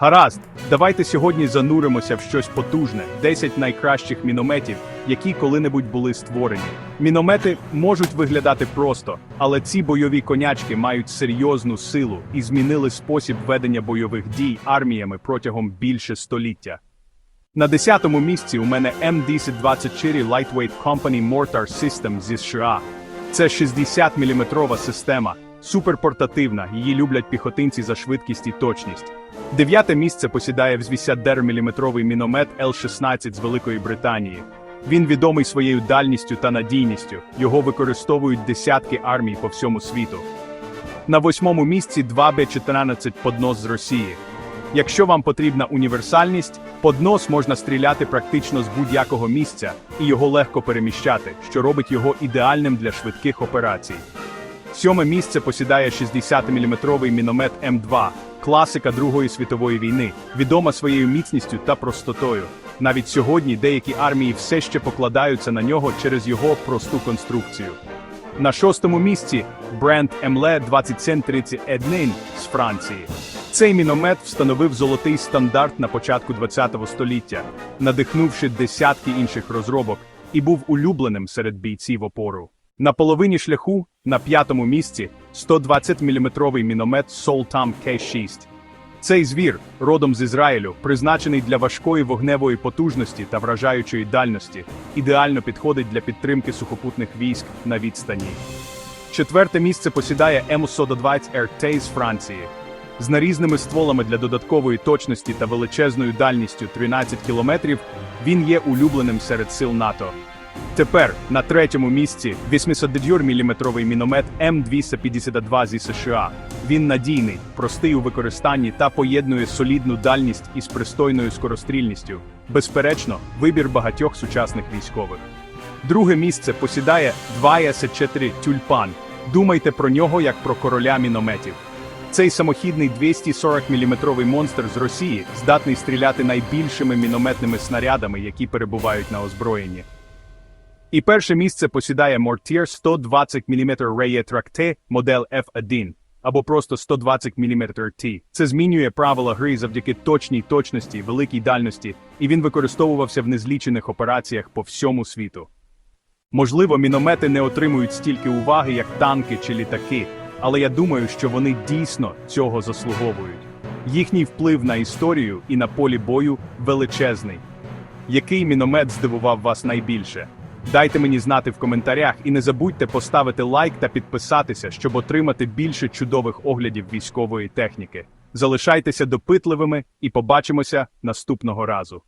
Гаразд, давайте сьогодні зануримося в щось потужне, 10 найкращих мінометів, які коли-небудь були створені. Міномети можуть виглядати просто, але ці бойові конячки мають серйозну силу і змінили спосіб ведення бойових дій арміями протягом більше століття. На 10-му місці у мене M1024 Lightweight Company Mortar System зі США. Це 60-мм система, суперпортативна, її люблять піхотинці за швидкість і точність. Дев'яте місце посідає 80-мм міномет L-16 з Великої Британії. Він відомий своєю дальністю та надійністю, його використовують десятки армій по всьому світу. На восьмому місці 2Б-14 поднос з Росії. Якщо вам потрібна універсальність, поднос можна стріляти практично з будь-якого місця і його легко переміщати, що робить його ідеальним для швидких операцій. Сьоме місце посідає 60-мм міномет М2, класика Другої світової війни, відома своєю міцністю та простотою. Навіть сьогодні деякі армії все ще покладаються на нього через його просту конструкцію. На шостому місці бренд МЛЕ 2731 з Франції. Цей міномет встановив золотий стандарт на початку ХХ століття, надихнувши десятки інших розробок, і був улюбленим серед бійців опору. На половині шляху, на п'ятому місці, 120-мм міномет Soltam K6. Цей звір, родом з Ізраїлю, призначений для важкої вогневої потужності та вражаючої дальності, ідеально підходить для підтримки сухопутних військ на відстані. Четверте місце посідає М120 RT з Франції. З нарізними стволами для додаткової точності та величезною дальністю 13 км він є улюбленим серед сил НАТО. Тепер на третьому місці 800-мм міномет М252 зі США. Він надійний, простий у використанні та поєднує солідну дальність із пристойною скорострільністю. Безперечно, вибір багатьох сучасних військових. Друге місце посідає 2С4 Тюльпан. Думайте про нього як про короля мінометів. Цей самохідний 240-мм монстр з Росії здатний стріляти найбільшими мінометними снарядами, які перебувають на озброєнні. І перше місце посідає Mortier 120 мм Rayet Tracte модель F1, або просто 120 мм T. Це змінює правила гри завдяки точній точності, великій дальності, і він використовувався в незлічених операціях по всьому світу. Можливо, міномети не отримують стільки уваги, як танки чи літаки, але я думаю, що вони дійсно цього заслуговують. Їхній вплив на історію і на полі бою величезний. Який міномет здивував вас найбільше? Дайте мені знати в коментарях і не забудьте поставити лайк та підписатися, щоб отримати більше чудових оглядів військової техніки. Залишайтеся допитливими і побачимося наступного разу.